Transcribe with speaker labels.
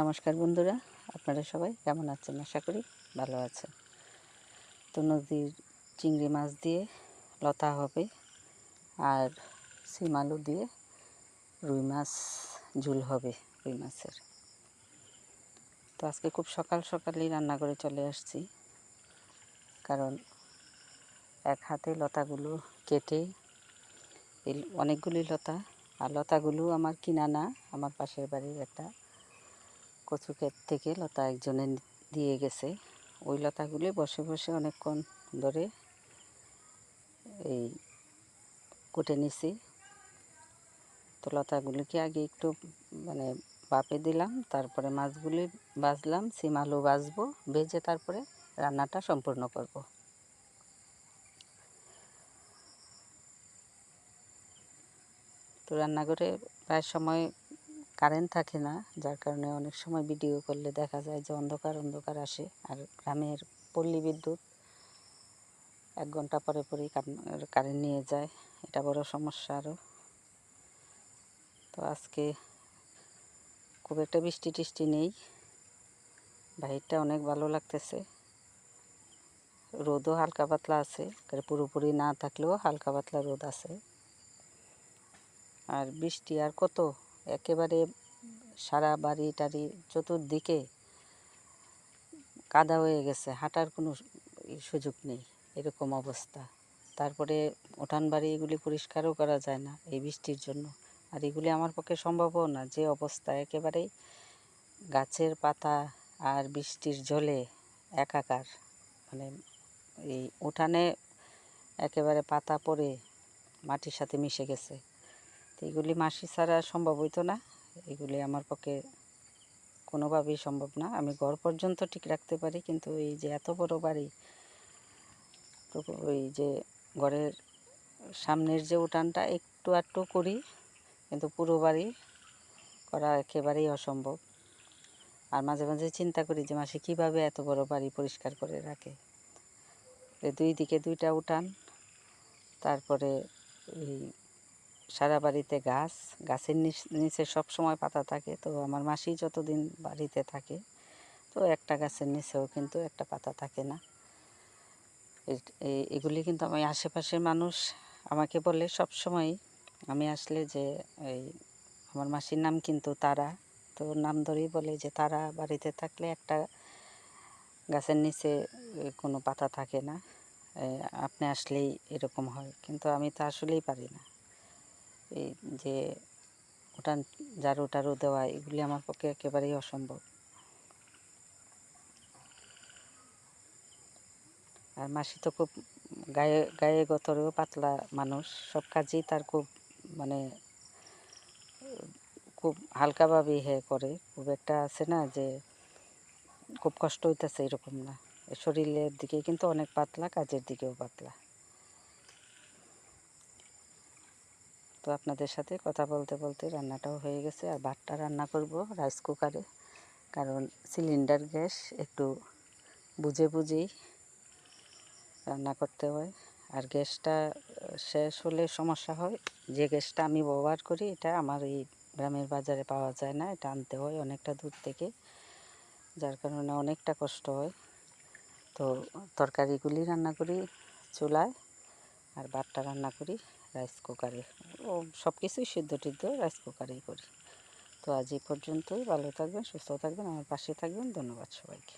Speaker 1: নমস্কার বন্ধুরা, আপনারা সবাই কেমন আছেন? আশা করি ভালো আছেন। তো নদীর চিংড়ি মাছ দিয়ে লতা হবে আর সিম আলু দিয়ে রুই মাছ, ঝুল হবে রুই মাছের। তো আজকে খুব সকাল সকালই রান্না করে চলে আসছি, কারণ এক হাতে লতাগুলো কেটে অনেকগুলি লতা, আর লতাগুলো আমার কিনা না, আমার পাশের বাড়ির একটা কচু ক্ষেত থেকে লতা একজনে দিয়ে গেছে। ওই লতাগুলি বসে বসে অনেকক্ষণ ধরে এই কুটে নিছি। তো লতাগুলিকে আগে একটু মানে বাপে দিলাম, তারপরে মাছগুলি বাজলাম, সিম আলু বাজবো, ভেজে তারপরে রান্নাটা সম্পূর্ণ করব। তো রান্নাঘরে প্রায় সময় কারেন্ট থাকে না, যার কারণে অনেক সময় ভিডিও করলে দেখা যায় যে অন্ধকার অন্ধকার আসে। আর গ্রামের পল্লী বিদ্যুৎ এক ঘণ্টা পরে পরেই কারেন্ট নিয়ে যায়। এটা বড় সমস্যা আরও তো আজকে খুব একটা বৃষ্টি টিষ্টি নেই। বাহিরটা অনেক ভালো লাগতেছে। রোদও হালকা পাতলা আছে। পুরোপুরি না থাকলেও হালকা পাতলা রোদ আছে। আর বৃষ্টি আর কত? একেবারে সারা বাড়ি টাড়ি চতুর্দিকে কাদা হয়ে গেছে, হাঁটার কোনো সুযোগ নেই, এরকম অবস্থা। তারপরে উঠান বাড়ি এগুলি পরিষ্কারও করা যায় না এই বৃষ্টির জন্য। আর এগুলি আমার পক্ষে সম্ভবও না, যে অবস্থা একেবারেই গাছের পাতা আর বৃষ্টির জলে একাকার। মানে এই উঠানে একেবারে পাতা পড়ে মাটির সাথে মিশে গেছে। তো এগুলি মাসি ছাড়া সম্ভব হইতো না। এগুলি আমার পক্ষে কোনোভাবেই সম্ভব না। আমি ঘর পর্যন্ত ঠিক রাখতে পারি, কিন্তু এই যে এত বড় বাড়ি তো ওই যে ঘরের সামনের যে উঠানটা একটু আটটু করি, কিন্তু পুরো বাড়ি করা একেবারেই অসম্ভব। আর মাঝে মাঝে চিন্তা করি যে মাসে কীভাবে এত বড় বাড়ি পরিষ্কার করে রাখে। দুই দিকে দুইটা উঠান, তারপরে এই সারা বাড়িতে গাছ, গাছের নিচে সব সময় পাতা থাকে, তো আমার মাসি যতদিন বাড়িতে থাকে, তো একটা গাছের নিচেও কিন্তু একটা পাতা থাকে না। এগুলি কিন্তু আমি আশেপাশের মানুষ আমাকে বলে সব সময় আমি আসলে যে, এই, আমার মাসির নাম কিন্তু তারা, তো নাম ধরেই বলে যে তারা বাড়িতে থাকলে একটা গাছের নিচে কোনো পাতা থাকে না। আপনি আসলেই এরকম হয়, কিন্তু আমি তো আসলেই পারি না। এই যে উঠান ঝাড়ু টাড়ু দেওয়া, এগুলি আমার পক্ষে একেবারেই অসম্ভব। আর মাসি তো খুব গায়ে গায়ে গতরেও পাতলা মানুষ, সব কাজেই তার খুব মানে খুব হালকাভাবে হে করে। খুব একটা আছে না যে খুব কষ্ট হইতেছে এরকম না। শরীরের দিকে কিন্তু অনেক পাতলা, কাজের দিকেও পাতলা। তো আপনাদের সাথে কথা বলতে বলতে রান্নাটাও হয়ে গেছে। আর ভাতটা রান্না করব রাইস কুকারে, কারণ সিলিন্ডার গ্যাস একটু বুঝে বুঝেই রান্না করতে হয়। আর গ্যাসটা শেষ হলে সমস্যা হয়, যে গ্যাসটা আমি ব্যবহার করি এটা আমার এই গ্রামের বাজারে পাওয়া যায় না, এটা আনতে হয় অনেকটা দূর থেকে, যার কারণে অনেকটা কষ্ট হয়। তো তরকারিগুলি রান্না করি চুলায়, আর ভাতটা রান্না করি রাইস কুকারে ও সব কিছুই সিদ্ধ টিদ্ধ রাইস কুকারেই করি। তো আজ এই পর্যন্তই। ভালো থাকবেন, সুস্থ থাকবেন, আমার পাশে থাকবেন। ধন্যবাদ সবাইকে।